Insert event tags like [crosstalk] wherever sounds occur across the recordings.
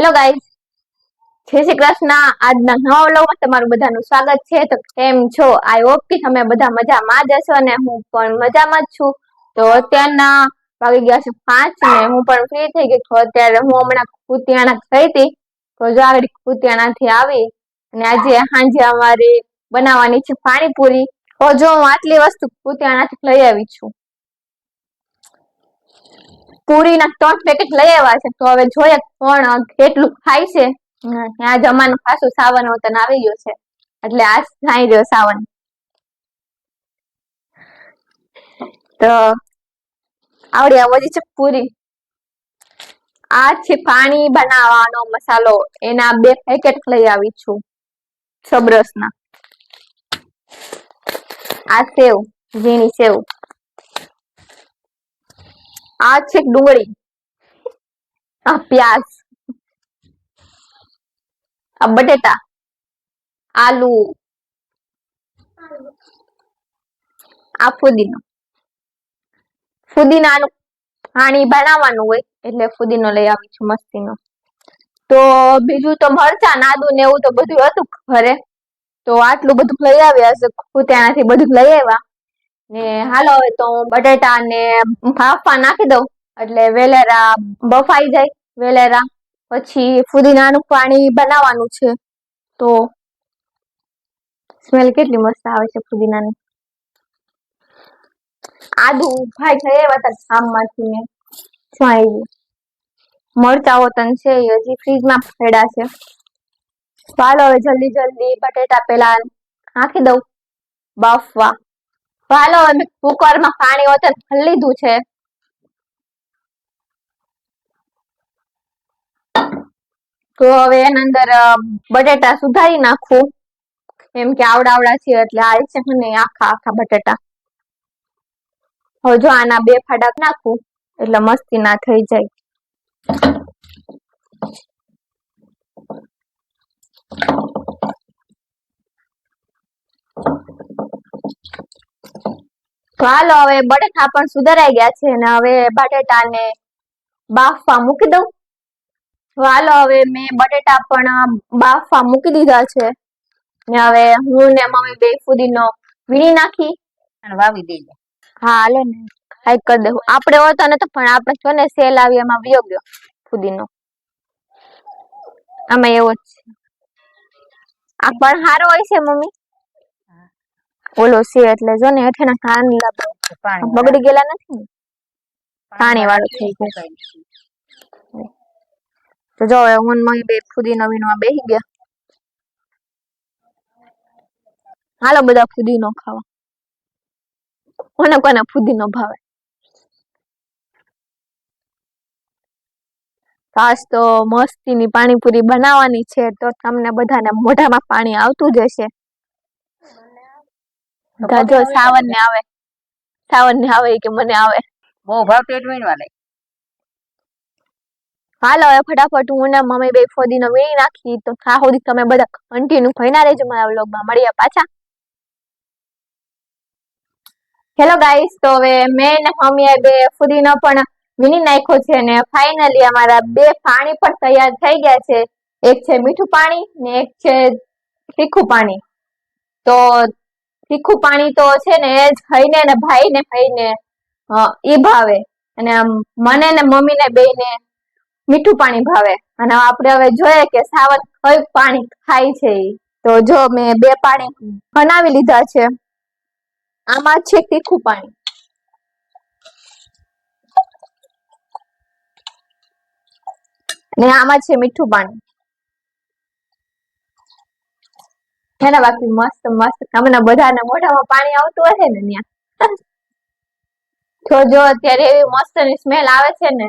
Hello guys જય શ્રી કૃષ્ણ. આજના નવા વ્લોગમાં તમારું બધાનું સ્વાગત છે. તો કેમ છો? આઈ હોપ કે તમે બધા મજામાં જ હશો અને હું પણ મજામાં જ છું. તો અત્યારના વાગી ગયા છે પાંચ ને હું પણ ફ્રી થઈ ગઈ. અત્યારે હું હમણાં કુતિયાણા થઈ હતી. તો જો આગળ કુતિયાણાથી આવી અને આજે સાંજે અમારે બનાવવાની છે પાણીપુરી. તો જો હું આટલી વસ્તુ કુતિયાણાથી લઈ આવી છું. પૂરીના ત્રણ પેકેટ લઈ આવ્યા છે. તો હવે જોઈએ કોણ કેટલું ખાય છે. આ જમાનો ખાસો સાવન વતન આવી ગયો છે. એટલે આ ખાઈ રહ્યો સાવન. તો આવડી આ છે પૂરી. આ છે પાણી બનાવવાનો મસાલો. એના બે પેકેટ લઈ આવી છું. સબરસના. આ સેવ, ઝીણી સેવ. આ છે ડુંગળી. આ પ્યાસ. આ બટેટા. આલુ. આ ફુદીનો. ફુદીનાનું પાણી બનાવવાનું હોય એટલે ફુદીનો લઈ આવી છું મસ્તીનો. તો બીજું તો મરચા, નાદુ ને એવું તો બધું હતું ઘરે. તો આટલું બધું લઈ આવ્યા છે ત્યાંથી બધું લઈ આવ્યા. ને હાલો હવે તો બટેટા ને ફાફા નાખી દઉં. એટલે વેલેરા બફાઈ જાય, વેલેરા. પછી ફુદીનાનું પાણી બનાવવાનું છે. તો સ્મેલ કેટલી મસ્ત આવે છે ફુદીનાની. આદુ ભાઈ થઈ આવ્યા હતા ગામમાંથી ને આવી ગયું મરચા વતન છે હજી ફ્રીજમાં પડ્યા છે. ચાલો હવે જલ્દી જલ્દી બટેટા પેલા નાખી દઉં. બાફવા. ચાલો અમે કુકરમાં પાણી ભરી લીધું છે. તો હવે એના અંદર બટેટા સુધારી નાખું. એમ કે આવડાવડા આવડા છે એટલે આ છે ને આખા આખા બટેટા. હવે જો આના બે ફાડા નાખું, એટલે મસ્તી ના થઈ જાય. હાલો હવે બટેટા પણ સુધારાઈ ગયા છે અને હવે બટેટાને બાફવા મૂકી દઉં. હાલો હવે મેં બટેટા પણ બાફવા મૂકી દીધા છે. ને હવે હું ને મમ્મી બે ફુદીનો વીણી નાખી. અને વાવી દેજે હા હાલો ને. હાઈક કરી દઉં. આપણે હોતા ને તો પણ આપણે છો ને સેલ આવી એમાં વિયો ગયો ફુદીનો. આમાં એવો જ છે. આ પણ સારો હોય છે મમ્મી. ઓલો છે એટલે જો ને હેઠેના કાન લાગે પાણી. બગડી ગયેલા નથી ને? પાણી વાળું થઈ ગયું. તો જો હવે હું ને મમ્મી બે ફુદીનો વીણવા બેસી ગયા. હાલો બધા ફુદીનો ખાવા. કોને કોને ફુદીનો ભાવે? ખાસ તો મસ્તીની પાણીપુરી બનાવવાની છે તો તમને બધાને મોઢામાં પાણી આવતું જ હશે. જો સાવન ને આવે સાવન ને આવે. કે મને આવે. બહુ ભાવ પેટ વીણવા લે હાલો હવે ફટાફટ હું ને મમ્મી બે ફોદીનો વીણી નાખી. તો ત્યાં સુધી તમે બધા કન્ટિન્યુ ભણ્યા રહેજો મારા વ્લોગમાં. મળીએ પાછા. હેલો ગાઈસ તો હવે મેં ને મમ્મીએ બે ફુદીનો પણ વીણી નાખ્યો છે ને ફાઇનલી અમારા બે પાણી પણ તૈયાર થઈ ગયા છે. એક છે મીઠું પાણી ને એક છે તીખું પાણી. તો તીખું પાણી તો છે ને એ જ ખાઈને ને ભાઈ ને ભાઈને એ ભાવે. અને મને ને મમ્મી ને બેયને મીઠું પાણી ભાવે. અને આપણે હવે જોઈએ કે સાવન કયું પાણી ખાય છે તો જો મેં બે પાણી બનાવી લીધા છે. આમાં છે તીખું પાણી. ને આમાં છે મીઠું પાણી. છે બાકી મસ્ત મસ્ત. હમણાં બધાને મોઢામાં પાણી આવતું હશે ને ત્યાં. તો જો, અત્યારે એવી મસ્તની સ્મેલ આવે છે ને,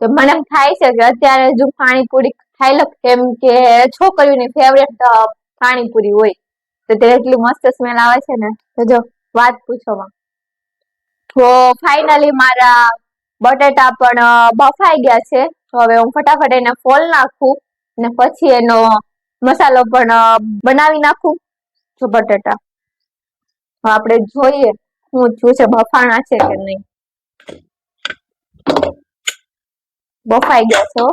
તો મને એમ થાય છે કે અત્યારે જો પાણીપુરી ખાઈ લો કેમ કે છોકરીઓની ફેવરેટ પાણીપુરી હોય. તો તે એટલી મસ્ત સ્મેલ આવે છે ને. તો જો, વાત પૂછોમાં. તો ફાઇનલી મારા બટેટા પણ બફાઈ ગયા છે. તો હવે હું ફટાફટ એને ફોલ નાખું ને પછી એનો મસાલો પણ બનાવી નાખું જો બટેટા. આપણે જોઈએ હું થયું છે બફાણા છે કે નહીં. બફાઈ ગયા છો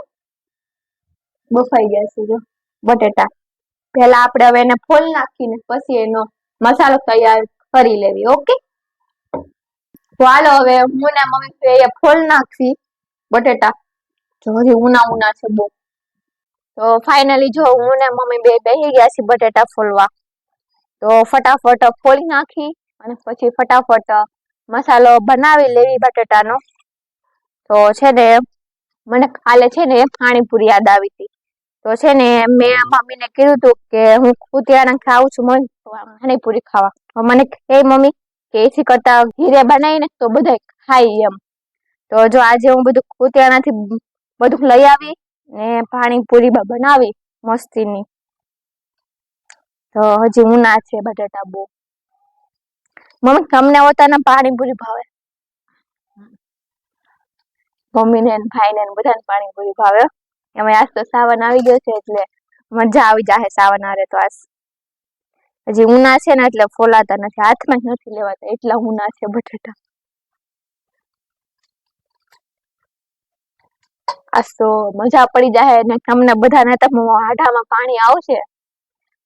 બફાઈ ગયા છે જો બટેટા. પહેલા આપણે હવે એને ફોલ નાખીને પછી એનો મસાલો તૈયાર કરી લેવી, ઓકે? હાલો હવે હું ને મમ્મી એ ફોલ નાખવી બટેટા. જો ઉના ઉના છે બહુ. તો ફાઇનલી જો હું ને મમ્મી બે બેસી ગયા છીએ બટેટા ફોલવા, તો ફટાફટ ફોલી નાખી અને પછી ફટાફટ મસાલો બનાવી લેવી બટેટાનો. તો છે ને મને કાલે છે ને પાણીપુરી યાદ આવી હતી. તો છે ને મેં મમ્મીને કીધું હતું કે હું કુતિયાણા ખાઉં છું મને પાણીપુરી ખાવા. મને કહે મમ્મી કે એથી કરતા ઘીરે બનાવીને તો બધા ખાઈ એમ. તો જો આજે હું બધું કુતિયાણાથી બધું લઈ આવી ને પાણીપુરી બનાવી મસ્તીની. તો હજી ઉના છે બટેટા બહુ. મમ્મી, તમને પોતાના પાણીપુરી ભાવે? મમ્મીને ભાઈને બધાને પાણીપુરી ભાવે. એમાં આજ તો સાવન આવી ગયો છે એટલે મજા આવી જાહે સાવન આરે તો આજ. હજી ઉના છે ને એટલે ફોલાતા નથી. હાથમાં નથી લેવાતા. એટલા ઉના છે બટેટા. તો મજા પડી જાય ને તમને બધાને તો હાડામાં પાણી આવશે.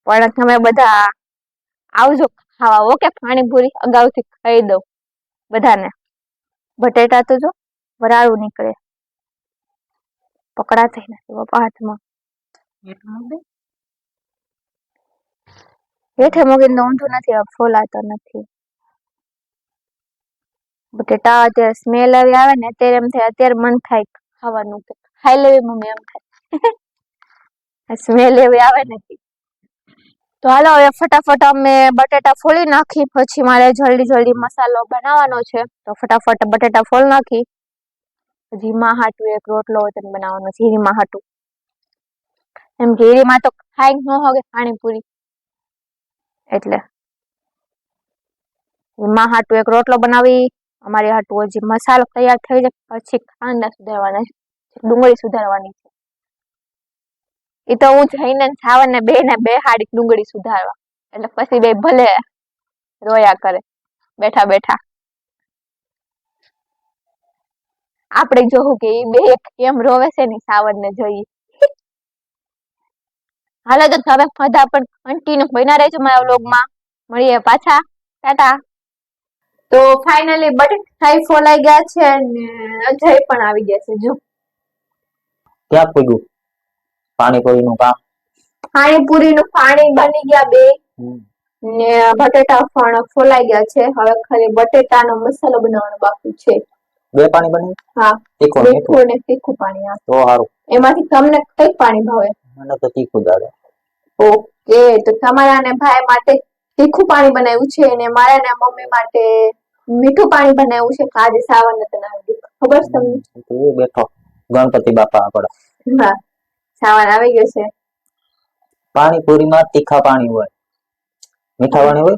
પણ તમે બધા આવજો ખાવા ઓકે? પાણીપુરી અગાઉથી ખાઈ દઉં બધાને. બટેટા તો જો વરાળું નીકળે. પકડા થઈ નથી બાપા હાથમાં. હેઠે મૂકીને ઊંધું નથી ફોલાતો નથી. બટેટા અત્યારે સ્મેલ આવી આવે ને અત્યારે એમ થાય અત્યારે મન થાય. ખાવાનું કે ખાઈ લેવી મમ્મી એમ ખાય સ્મેલ [laughs] એવી આવે નથી તો. હાલો હવે ફટાફટ અમે બટેટા ફોલી નાખી, પછી મારે જલ્દી જલ્દી મસાલો બનાવવાનો છે. તો ફટાફટ બટેટા ફોલ નાખી. હજી માં હાટું એક રોટલો વચન બનાવવાનો છે હીરીમાં હાટું. એમ કે હીરીમાં તો ખાઈ ન હોગે પાણીપુરી. એટલે એમાં હાટું એક રોટલો બનાવી અમારી હાટું હજી મસાલો તૈયાર થઈ જાય, પછી કાંદા સુધારવાના છે, ડુંગળી સુધારવાની છે. એ તો હું જઈને છાવન બે ને બે હાડી ડુંગળી સુધારવા. એટલે પછી બે ભલે રોયા કરે, બેઠા બેઠા. આપણે જોવું કે એ બે કેમ રોવે છે ને સાવરને ને જોઈ હાલો તો તમે બધા પણ કન્ટિન્યુ બન્યા રહેજો મારા વ્લોગમાં મળીએ પાછા. ટાટા. તો ફાઇનલી બટેટા ફોલાઈ ગયા છે ને અજય પણ આવી ગયા છે જો. ક્યાં પૂગ્યું પાણીપુરી નું કામ? પાણીપુરી નું પાણી બની ગયા બે. ને બટેટા પણ ફોલાઈ ગયા છે. હવે ખાલી બટેટાનો મસાલો બનાવવાનો બાકી છે. બે પાણી બન્યું હા. તીખું ને તીખું પાણી આ તો સારું. એમાંથી તમને કઈ પાણી ભાવે? મને તો તીખું આવે. ઓકે તો તમારા ને ભાઈ માટે તીખું પાણી બનાવ્યું છે અને મારા ને મમ્મી માટે મીઠું પાણી બનાવ્યું છે આજે સાવન નથી ખબર છે તમને? તો બેઠો. ગણપતિ બાપા આપડા હા સાવન આવી ગયો છે. પાણીપુરીમાં તીખા પાણી હોય. મીઠા પાણી હોય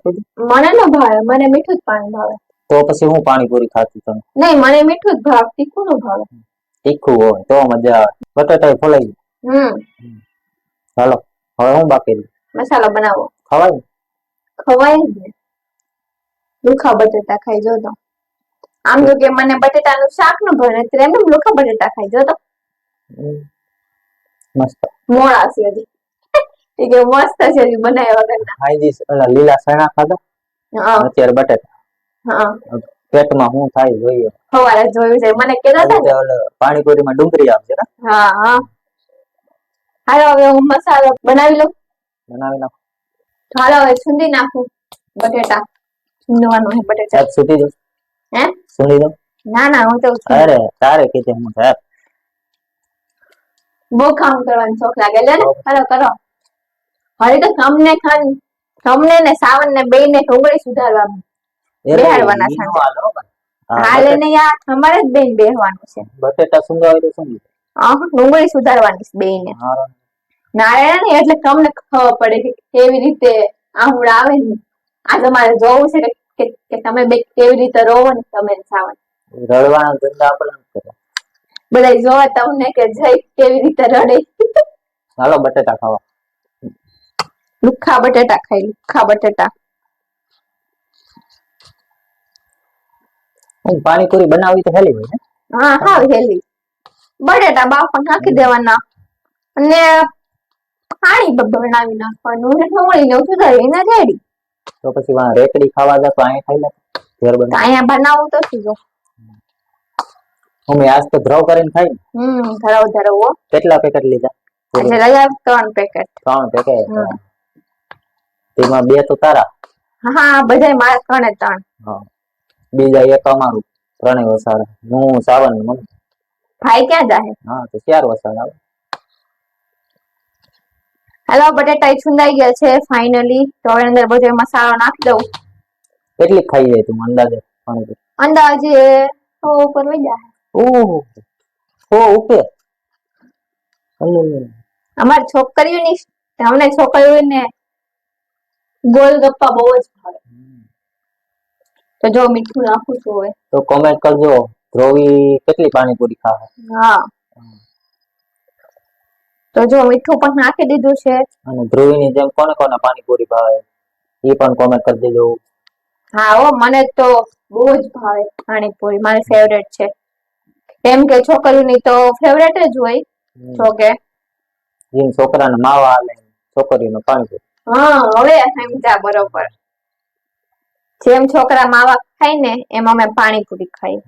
મને ન ભાવે મને મીઠું જ પાણી ભાવે. તો પછી હું પાણીપુરી ખાતી તમે નહીં મને મીઠું જ ભાવે તીખું નું ભાવે. તીખું હોય તો મજા આવે. બટાટા ફોલાઈ હમ. ચાલો હવે હું બાકી? મસાલો બનાવો. ખવાય ખવાય ને. લુખા બટેટા ખાઈ જો તો. આમ તો કે મને બટેટાનું શાક ન ભણે એમ લુખા બટેટા ખાઈ જો તો? મસ્ત. મોળા છે હજી. કે મસ્ત છે હજી બનાવ્યા વગરના. ખાઈ દીસ ઓલા લીલા સણા ખાધા? હા. અત્યારે બટેટા. હા. પેટમાં શું થાય જોઈએ. સવારે જોયું છે. મને કહેતા હતા ને. પાણીપુરીમાં ડુંગળી આવશે ને? હા હા. હાલો હવે હું મસાલો બનાવી લઉં. બનાવી નાખો. હાલો હવે છુંદી નાખું બટેટા. છૂંદવાનું છે બટેટા. સાહેબ સુધી દો હે? સુની દો ના ના હું તો અરે તારે કીધે હું. સાહેબ બહુ કામ કરવાનો શોખ લાગે લે ને? કરો કરો. હવે તો તમને ખાન તમને ને સાવન ને બે ને ઢોંગળી સુધારવાનું. બેહાડવાના છે. હાલે ને યાર તમારે જ બેન બેહવાનું છે. બટેટા સુંગાવે તો શું? ડુંગળી સુધારવાની છે બે ને. નારાયણ ને એટલે તમને ખબર પડે કે કેવી રીતે આહુડા આવે ને. આ તમારે જોવું છે કે- કે કે તમે બે કેવી રીતે રોવો ને તમે સાવન રડવાના ધંધા આપણે કરો બધા જોવા તમને કે જય કેવી રીતે રડે. હાલો બટેટા ખાવા. લુખા બટેટા ખાઈ લુખા બટેટા. પાણીપુરી બનાવી તો હેલી હોય ને? હા હા હેલી. બટેટા બાફા નાખી દેવાના. અને પાણી બનાવી નાખવાનું. ને ખમણી ને એના રેડી તો પછી વા રેકડી ખાવા જા તો અહીંયા ખાઈ લે. ઘેર બને અહીંયા બનાવું તો શું જો. અમે આજ તો ધ્રવ કરીને ખાઈ હમ ધરાવ ધરાવો કેટલા પેકેટ લીધા? એટલે લઈ ત્રણ પેકેટ ત્રણ પેકેટ તેમાં બે તો તારા. હા બધા મારા ત્રણે ત્રણ. હા. બીજા એક અમારું. ત્રણેય વસાડ. હું સાવન મમ્મી. ભાઈ ક્યાં જાય હા તો ચાર વસાડ આવે. હાલો બટેટા છુંદાઈ ગયા છે ફાઇનલી તો હવે અંદર બધો મસાલો નાખી દઉં. કેટલી ખાઈ જાય તું અંદાજે? અંદાજે સો ઉપર વઈ જાય. ઓહો ઓ ઉપે અમાર છોકરીઓની અમને છોકરીઓને ગોલગપ્પા બહુ જ ભાવે. તો જો મીઠું નાખું છું હવે. તો કોમેન્ટ કરજો ધ્રોવી કેટલી પાણીપુરી ખાવે? હા. તો જો મીઠું પણ નાખી દીધું છે. અને ધ્રુવીની જેમ કોને કોને પાણીપુરી ભાવે? એ પણ કોમેન્ટ કરી દેજો. હા હો મને તો બહુ જ ભાવે પાણીપુરી. મારી ફેવરેટ છે. કેમ કે છોકરીઓની તો ફેવરેટ જ હોય જો કે જેમ છોકરાને માવા આલે છોકરીનો પાણીપુરી હા હવે સમજા બરોબર. જેમ છોકરા માવા ખાય ને એમ અમે પાણીપુરી ખાઈ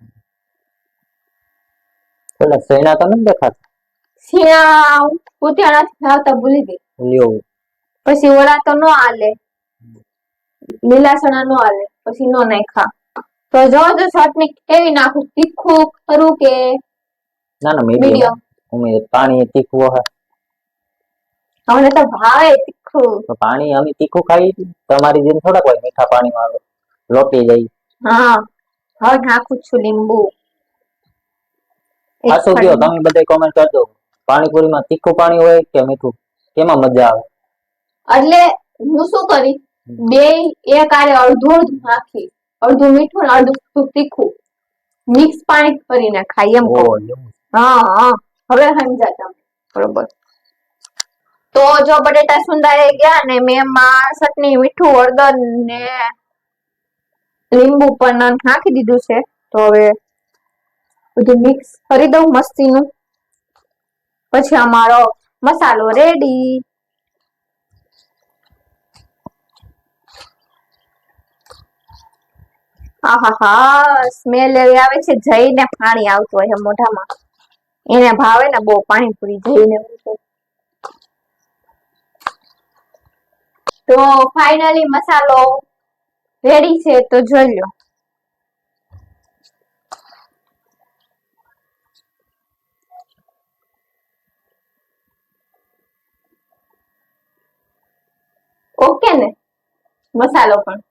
પેલા સૈના તો નથી દેખાતા? શિયા પૂત્યા નથી ખાવતા ભૂલી ગઈ. પછી ઓળા તો નો આલે. લીલાસણા નો આલે. પછી નો નાખા તો જો જો ચટણી કેવી નાખું? તીખું કરું કે ના ના મીડિયમ. અમે પાણી તીખું હે અમને તો ભાવે તીખું. તો પાણી અમે તીખું ખાઈ તમારી જેમ થોડાક હોય મીઠા પાણી માં લોટી જાય. હા. હવે નાખું છું લીંબુ. એક શું કયો તમે બધા કોમેન્ટ કરજો. પાણીપુરીમાં તીખું પાણી હોય કે મીઠું? કેમાં મજા આવે? એટલે હું શું કરી? બે એક આરે અડધું અડધું નાખી. અડધું મીઠું ને અડધું તીખું. મિક્સ પાણી કરીને ખાઈ એમ. હા હા. હવે સમજા તમે બરોબર. તો જો બટેટા સુંદાઈ ગયા ને મેં એમાં ચટણી મીઠું હળદર ને લીંબુ પણ નાખી દીધું છે. તો હવે બધું મિક્સ કરી દઉં મસ્તીનું. પછી અમારો મસાલો રેડી સ્મેલ એવી આવે છે, જઈને પાણી આવતું હોય મોઢામાં. એને ભાવે ને બહુ પાણીપુરી જઈને તો ફાઇનલી મસાલો રેડી છે, તો જોઈ લો. ઓકે ને? મસાલો પણ.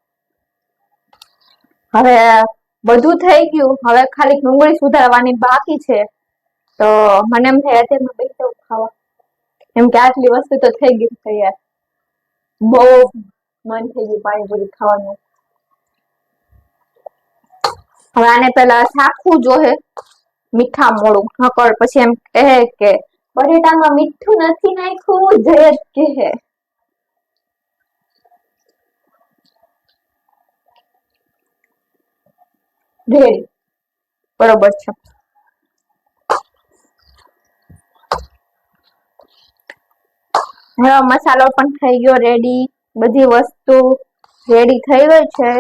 હવે બધું થઈ ગયું. હવે ખાલી ડુંગળી સુધારવાની બાકી છે. તો મને એમ થાય, અત્યારમાં બેસી ખાવા. એમ કે આટલી વસ્તુ તો થઈ ગઈ તૈયાર. બહુ મન થઈ ગયું પાણીપુરી ખાવાનું. હવે આને પેલા સાખું જોહે. મીઠા મોડું નકર પછી એમ કહે કે, બટેટામાં મીઠું નથી નાખ્યું. જય જ કહે. રેડી બરોબર છે. હવે મસાલો પણ થઈ ગયો રેડી બધી વસ્તુ રેડી થઈ ગઈ છે.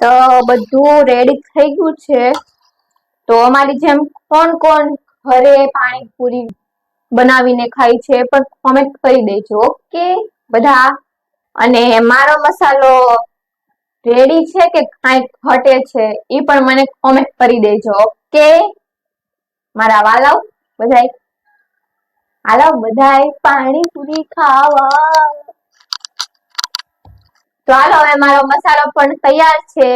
તો બધું રેડી થઈ ગયું છે. તો અમારી જેમ કોણ કોણ ઘરે પાણીપુરી બનાવીને ખાય છે પણ કોમેન્ટ કરી દેજો ઓકે બધા. અને મારો મસાલો રેડી છે કે કાંઈક ઘટે છે, એ પણ મને કોમેન્ટ કરી દેજો, ઓકે? મારા વાલાવ બધાય? હાલો, બધાય પાણીપુરી ખાવા. તો હાલો, હવે મારો મસાલો પણ તૈયાર છે.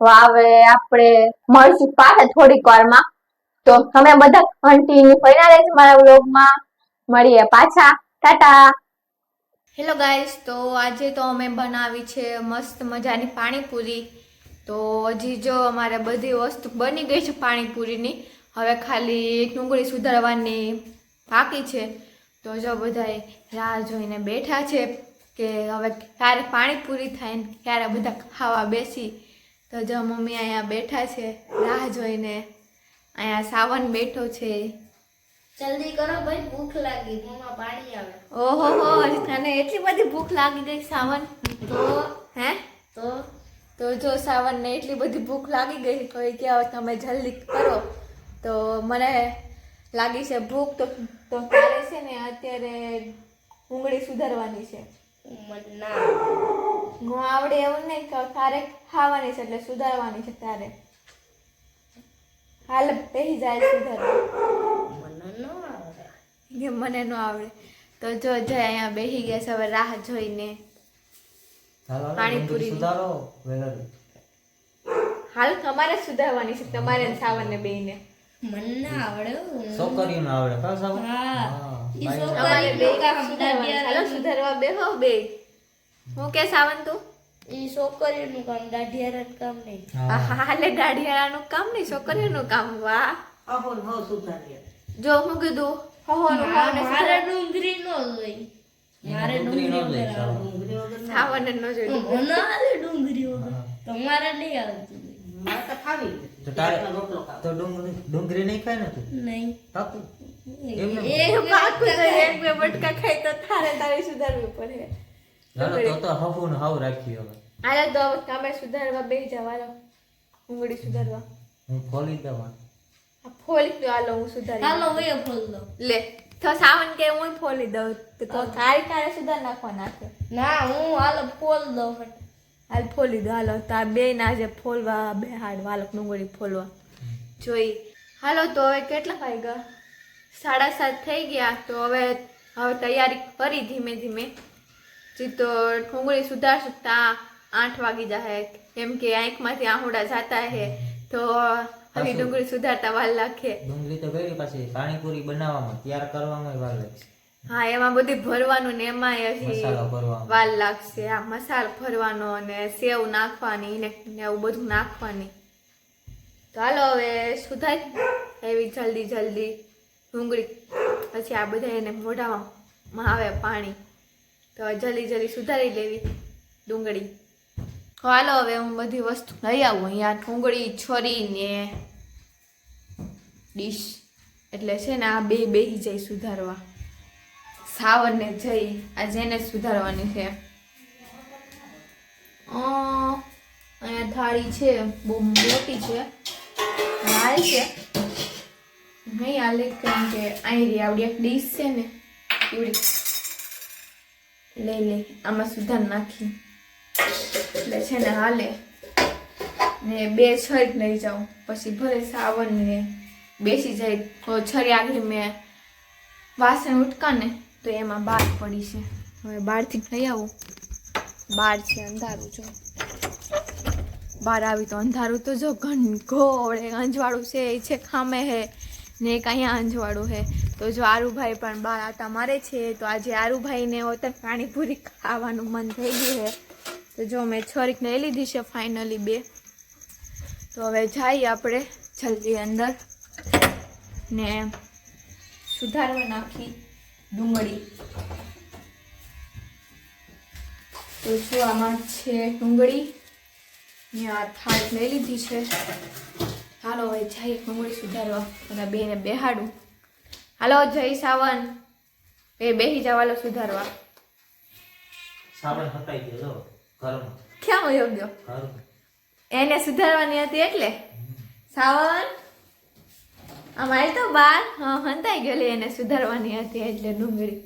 હવે આપણે મળશું પાછા થોડીક વારમાં. તો તમે બધા કન્ટિન્યુ કર્યા રહેજો મારા વ્લોગમાં મળીએ પાછા. ટાટા. હેલો ગાઈસ તો આજે તો અમે બનાવી છે મસ્ત મજાની પાણીપુરી. તો હજી જો અમારે બધી વસ્તુ બની ગઈ છે પાણીપુરીની, હવે ખાલી ડુંગળી સુધારવાની બાકી છે. તો જો બધાય રાહ જોઈને બેઠા છે કે હવે ક્યારે પાણીપુરી થાય ને ક્યારે બધા ખાવા બેસી. તો જો મમ્મી અહીંયા બેઠા છે, રાહ જોઈને અહીંયા સાવન બેઠો છે. જલ્દી કરો ભાઈ ભૂખ લાગી મોંમાં પાણી આવે. ઓહો હો તને એટલી બધી ભૂખ લાગી ગઈ સાવન. તો? હે? તો? તો જો સાવનને એટલી બધી ભૂખ લાગી ગઈ તો એ કે હવે તમે જલ્દી કરો. તો મને લાગી છે ભૂખ તો તો તારે છે ને અત્યારે ઉંગળી સુધારવાની છે. ના. હું આવડે એવું નહીં કે તારે ખાવાની છે એટલે સુધારવાની છે તારે. હાલ બેસી જાય સુધારવા. કે મને ન આવડે. તો જો જય અહીંયા બેસી ગયા છે હવે રાહ જોઈને. પાણીપુરી. હાલ તમારે સુધારવાની છે તમારે ને સાવનને બેયને. મને ના આવડે હો. છોકરીઓને આવડે કા સાવન? હા. સુધારવા બેહો બે. હું કે સાવન તું? ઈ છોકરીઓનું કામ દાઢિયારા કામ નહીં. હા. હા હાલે દાઢિયાળાનું કામ નહીં છોકરીઓનું કામ વાહ. જો હું કીધું હવાનું મારે ડુંગળી નો જોઈ મારે ડુંગળી ડુંગળી વગર. ન ડુંગળી વગર. તમારે નહીં આવતું. તો તારે તો ડુંગળી ડુંગળી નહીં ખાય ને તું? નહીં. પાકું એ પાકું તો એક બે બટકા ખાઈ તો તારે તારે સુધારવું પડે. તો તો હફુ ને હાવ રાખી હવે. તો સુધારવા બેસી જાવ. હાલો ઉંગળી સુધારવા. હું ખોલી આ ફોલી દો હાલો હું સુધારી હાલો એ ફોલ દો લે તો સાવન કે હું ફોલી દઉં? તો તો તારી તારે સુધાર નાખવા નાખે. ના હું હાલો ફોલ દો હાલ ફોલી દો હાલો તાર બે ના જે ફોલવા બે હાડ વાલક ડુંગળી ફોલવા. જોઈ. હાલો તો હવે કેટલા વાગ્યા? સાડા સાત થઈ ગયા તો હવે હવે તૈયારી કરી ધીમે ધીમે. જી તો ડુંગળી સુધારશું ત્યાં આઠ વાગી જાય કેમ કે આંખમાંથી આહુડા જાતા હે. તો હવે ડુંગળી સુધારતા વાર લાગે ડુંગળી તો ગઈ પાછી પાણીપુરી બનાવવામાં તૈયાર કરવામાં વાર લાગશે. હા એમાં બધું ભરવાનું ને એમાંય હજી વાલ વાર લાગશે. આ મસાલો ભરવાનો અને સેવ નાખવાની ને ને એવું બધું નાખવાની. તો હાલો હવે સુધારી એવી જલ્દી જલ્દી ડુંગળી. પછી આ બધા એને મોઢામાં આવે પાણી. તો જલ્દી જલ્દી સુધારી લેવી ડુંગળી. તો હાલો હવે હું બધી વસ્તુ લઈ આવું. અહીંયા ઠુંગળી છોરી ને ડીશ. એટલે છે ને આ બે બેહી જાય સુધારવા. સાવરને જઈ. આ જેને સુધારવાની છે. અહીંયા થાળી છે. બહુ મોટી છે. હાલ છે. નહીં હાલે કેમ કે અહીં આવડી એક ડીશ છે ને, એવડી. લઈ લઈ આમાં સુધાર નાખી. એટલે છે ને હાલે. ને બે છરી લઈ જાઉં. પછી ભલે સાવન ને બેસી જાય. તો છરી આગળ મેં વાસણ ઉટકા ને તો એમાં બાર પડી છે. હવે બહારથી લઈ આવું. બહાર છે અંધારું, જો. બહાર આવી તો અંધારું તો જો ઘન ઘોળે અંજવાળું છે, એ છે ખામે હે ને એક અહીંયા અંજવાળું હે. તો જો આરુભાઈ પણ બહાર આટા મારે છે, તો આજે આરુભાઈને ઓતર પાણીપુરી ખાવાનું મન થઈ ગયું હે. તો જો મેં છરીક લઈ લીધી છે ફાઇનલી બે. તો હવે જઈએ આપણે જલ્દી અંદર ને સુધારવા નાખી ડુંગળી. તો જો આમાં છે ડુંગળી, ને આ થાળ લઈ લીધી છે. હાલો હવે જઈએ ડુંગળી સુધારવા અને બેને બેહાડું. હાલો, જય સાવન. એ બેહી જાવ હાલો સુધારવા. સાવન હટાઈ ગયો ક્યાં વયો ગયો એને સુધારવાની હતી એટલે? સાવન? અમારે તો બાર. હંતાઈ ગયેલી એને સુધારવાની હતી એટલે ડુંગળી.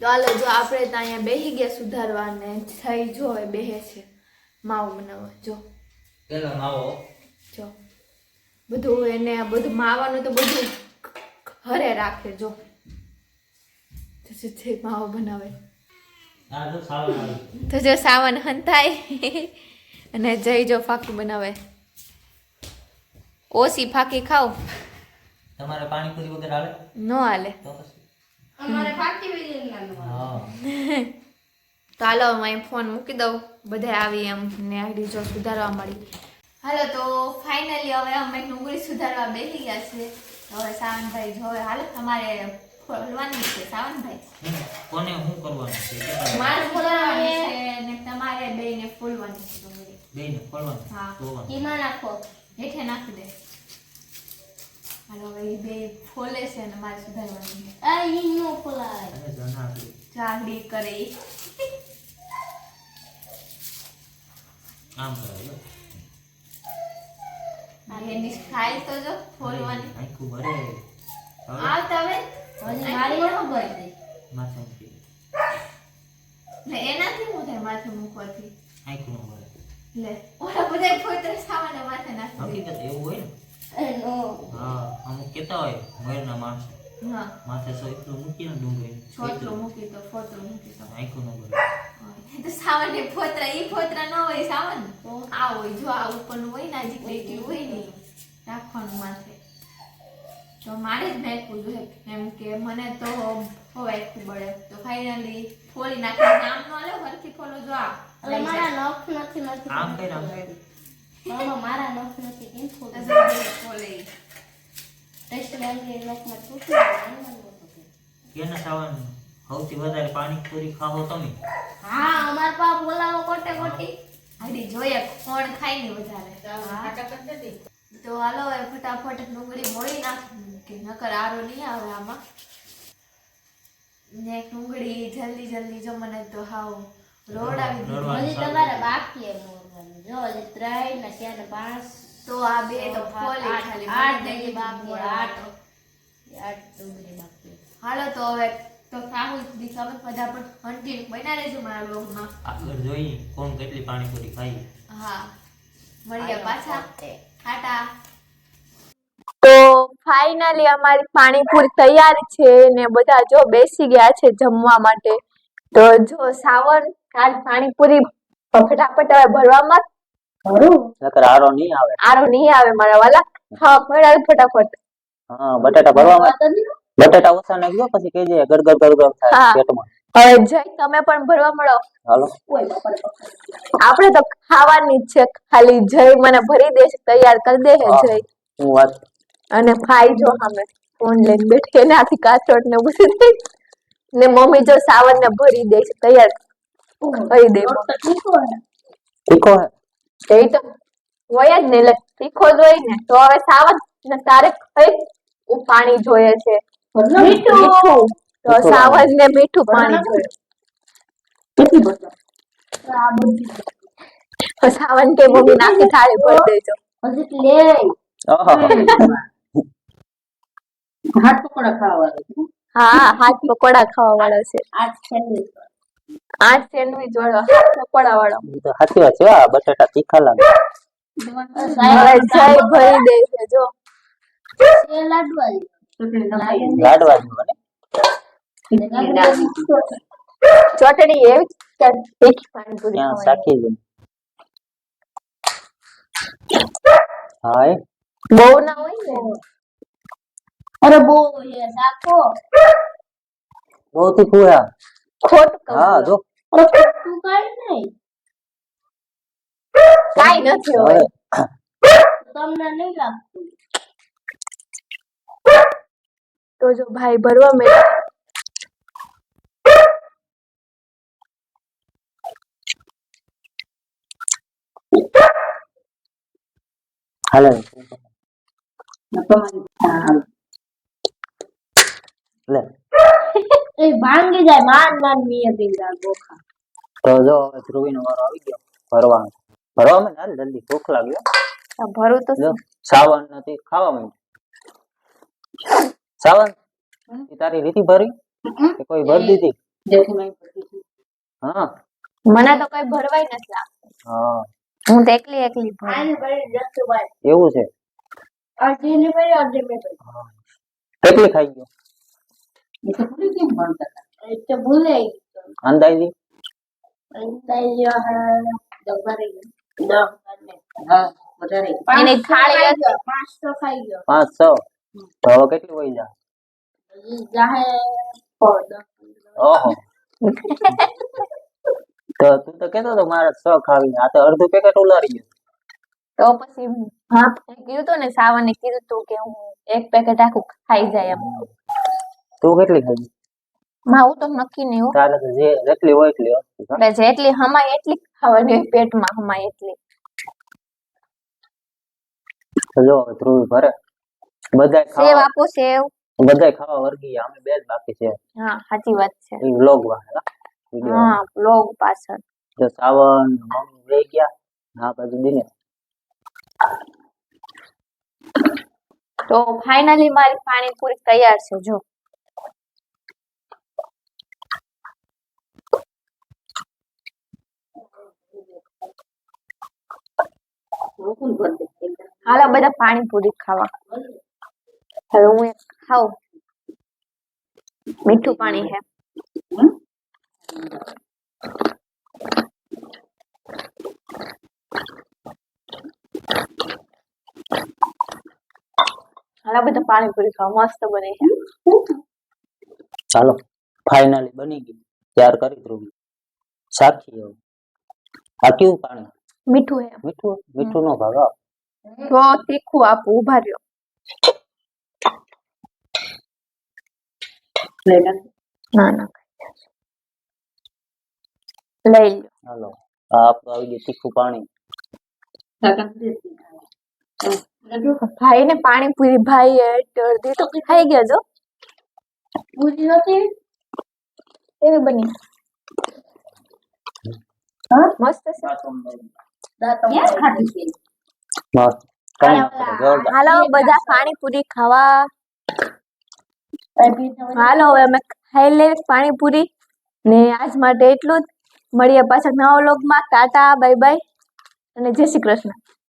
તો હાલો જો આપણે તો અહીંયા બેસી ગયા સુધારવાને. થઈ જો હવે બેહે છે. માવો બનાવવા. જો. પેલા માવો. જો. બધું એને બધું માવાનું તો બધું ઘરે રાખે. જો. માવો બનાવે? તો જો સાવન હંતાય. અને જઈ જો ફાકી બનાવે. ઓછી ફાકી ખાવ તમારે પાણીપુરી વગર હાલે? ન હાલે. અમારે ફાકી વગર તો હાલો મેં ફોન મૂકી દઉં. બધા આવી એમ ને આગળ જો સુધારવા મળી. હાલો તો ફાઇનલી હવે અમે ડુંગળી સુધારવા બેસી ગયા છે હવે સાવનભાઈ જોવે હાલ. તમારે ખોલવાની છે સાવનભાઈ કોને શું કરવાનું છે? મારે ખોલવાની છે ને તમારે બેને ખોલવાની છે ડુંગળી બેયને ખોલવાનું હા. એમાં નાખો હેઠે નાખી દે. હાલો હવે બે ખોલે છે અને મારે સુધારવાની આ ઈ નો ખોલાય. ચાંદી કરે આમ કરે આ એની ખાઈ તો જો ફોલવાની. આખું ભરે. હવે તમે. હજી મારી નો બનતી માથે મૂકી દે. એનાથી હું થાય માથે મૂકવાથી? આખું ન ભરે. લે ઓલા બધા ફોતરે સામાન્ય માથે નાખી હકીકત એવું હોય ને? એ હા અમુક કહેતા હોય મયુરના માણસો. હા. માથે સો એટલું મૂકીને ડુંગળી છોતરો મૂકી તો ફોતરો મૂકી તો. એ તો સામાન્ય ફોતરા ઈ ફોતરા ન હોય સાવન આ હોય જો આ ઉપરનું હોય ને આ જે હોય ને રાખવાનું માથે. તો મારે જ મેકવું જોઈએ એમ કે મને તો ખૂબ બળે. તો ફાઇનલી ખોલી નાખે. આમ નો લે હરખી ખોલો જો આ. એટલે મારા નખ નથી નથી આમ કે આમ મામા મારા નખ નથી કેમ ખોલે જો ઈ. ટેસ્ટ લાગી નખમાં તૂટી કેના સાવન? સૌથી વધારે પાણીપુરી ખાવો તમે? હા. અમાર પા બોલાવો કોટે કોટી. હાડી જોઈએ. કોણ ખાય ને વધારે. તો હાલો હવે ફટાફટ ડુંગળી મોડી નાખી કે નકર આરો નહીં આવે આમાં. ને ડુંગળી જલ્દી જલ્દી જો મને તો હાવ રોડાવી દીધી તમારે. બાકી એ જો ત્રણ ને ચાર ને પાંચ. તો આ બે તો ફોલી ખાલી આઠ નહીં બાકી આઠ. આઠ ડુંગળી બાકી. હાલો તો હવે તો રાહુલ સુધી તમે ફટાફટ કન્ટિન્યુ બના રહેજો મારા બ્લોગમાં આગળ જોઈએ કોણ કેટલી પાણીપુરી ખાઈ. હા. મળીએ પાછા. ટાટા. તો ફાઇનલી અમારી પાણીપુરી તૈયાર છે ને બધા જો બેસી ગયા છે જમવા માટે. તો જો સાવન કાલ પાણીપુરી ફટાફટ હવે ભરવામાં નકર આરો નહીં આવે. આરો નહીં આવે મારા વાલા. હા ભરાય ફટાફટ. હા બટાટા ભરવામાં બટાટા ઓછા નાખજો. પછી કહેજે ગડગડ ગડગડ થાય પેટમાં. હવે જય તમે પણ ભરવા મળો. હાલો. આપણે તો ખાવાની જ છે ખાલી. જય મને ભરી દેશે તૈયાર કરી દે જય. હું વાત અને ભાઈ જો સામે ફોન લઈને બેઠી એનાથી કાચોટ ને બધું થઈ ને મમ્મી જો સાવન ને ભરી દે છે તૈયાર કરી દે. તીખો હે. એ તો હોય જ ને એટલે તીખો જ હોય ને તો હવે સાવન ને તારે કઈ પાણી જોઈએ છે? મીઠું. તો મીઠું સાવન ને મીઠું પાણી જોઈએ. સાવન કે મમ્મી નાખી થાળી ભરી દેજો. હજી લે આહા. હાથ પકોડા ખાવા હા. હાથ પકોડા ખાવા વાળો. છે આઠ સેન્ડવિચ વાળો હાથ પકોડા વાળો. સાચી વાત છે આ બટાટા તીખા લાગે. જય ભરી દે છે જો લાડવા લાડવા જ મને ચટણી એવી કે તીખી પાણીપુરી ત્યાં ખવાય. સાખી જ હા એ બહુ ના હોય ને અરે બહુ એ સાકો બહુ તીખું હે. ખોટું હા જો. તું કાઈ નહીં કાંઈ નથી તમને નહીં લાગતું. તો જો ભાઈ ભરવા મેળા હાલે લે [laughs] એ ભાંગી જાય માન માન મીએ પીંગા ગોખા. તો જો હવે ધ્રુવીનો વારો આવી ગયો. ભરવાનો. ભરવામાં હાલ જલ્દી ભૂખ લાગ્યો ભરું તો સાવન નથી ખાવા માંડ્યું. સાવન તારી રીતિ ભરી? કે કોઈ ભરી દીધી. હા. મને તો કઈ ભરવાય નથી લાગતું. હા. હું તો એકલી એકલી એવું છે. કેટલી ખાઈ ગયો? એ તો ભૂલે અંદાજી? અંદાજો દબારી ગયો. એની થાળી હતી. ખાઈ ગયો. પાંચ તો હવે કેટલી વહી જા જાહે ઓહો. [laughs] તો તું તો કેતો તો મારે છ ખાવી આ તો અડધું પેકેટ ઉલારી ગયું. તો પછી હા મેં કીધું તો ને સાવને કીધું તું કે હું એક પેકેટ આખું ખાઈ જાય એમ. તું કેટલી ખાઈ મારું તો નક્કી નહીં હો. તારે તો જે જેટલી હોય એટલી એટલે જેટલી હમાય એટલી ખાવાની પેટમાં હમાય એટલી. જો ધ્રુવી ભરે બધાય સેવ આપો સેવ. બધાય ખાવા વર્ગી અમે બે જ બાકી છે. હા સાચી વાત છે. વ્લોગ વાળા. હા બ્લોગ પાછળ. તો સાવન મમ્મી બે ગયા હા બાજુ દિને તો ફાઇનલી મારી પાણીપુરી તૈયાર છે જો. હાલો બધા પાણીપુરી ખાવા. હવે હું ખાઉં. મીઠું પાણી હે. બધા પાણીપુરી ખાવા મસ્ત બને છે. ચાલો ફાઇનલી બની ગઈ તૈયાર કરી દીધું સાખી હવે. આ કેવું પાણી? મીઠું હે. મીઠું? મીઠું નો ભાગ આપ. તો તીખું આપું ઊભા રહ્યો. ના ના લઈ લો હાલો આ આપણું આવી ગયું તીખું પાણી ભાઈ ને પાણીપુરી ભાઈ અડધી તો ખાઈ ગયા જો પૂરી નથી એવી બની મસ્ત છે હાલો બધા પાણીપુરી ખાવા હાલો હવે અમે ખાઈ લે પાણીપુરી ને આજ માટે એટલું જ મળીએ પાછળ નવા વ્લોગમાં. Tata bye bye. અને જય શ્રી કૃષ્ણ.